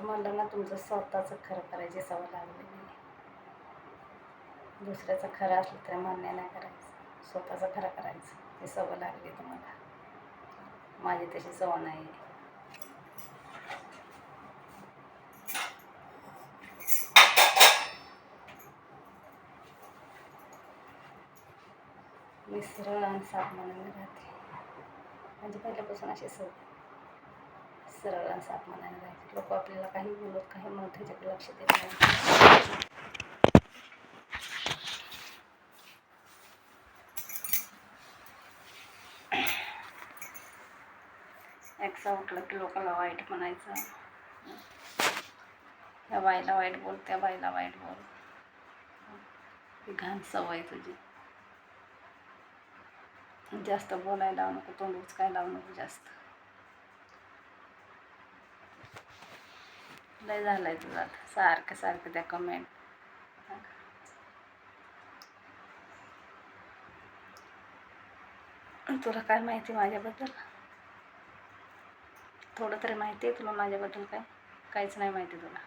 तुम्हाला ना तुमचं स्वतःचं खरं करायची सवय लागलेली नाही दुसऱ्याचं खरं असलं तरी मान्य नाही करायचं. स्वतःचं खरं करायचं. ही सवय लागली तुम्हाला. माझी तशी सवय नाही आहे. मी सरळ आणि साफ राहते. म्हणजे पहिल्यापासून अशी सवय. सरळ असं साफ मनाने लोक आपल्याला काही बोलत काही म्हणत ह्याच्याकडे लक्ष देत नाही. एक्सा उठलं की लोकांना वाईट म्हणायचं. त्या बाईला वाईट बोल त्या बाईला वाईट बोल. ही घाण सवय तुझी. जास्त बोलायला लावू नको तोंड उचकायला लावू नको जास्त. लय झालंय तुझा. सारखं सारखं त्या कमेंट तुला काय माहिती माझ्याबद्दल? थोडं तरी माहिती आहे तुला माझ्याबद्दल काय? काहीच नाही माहिती तुला.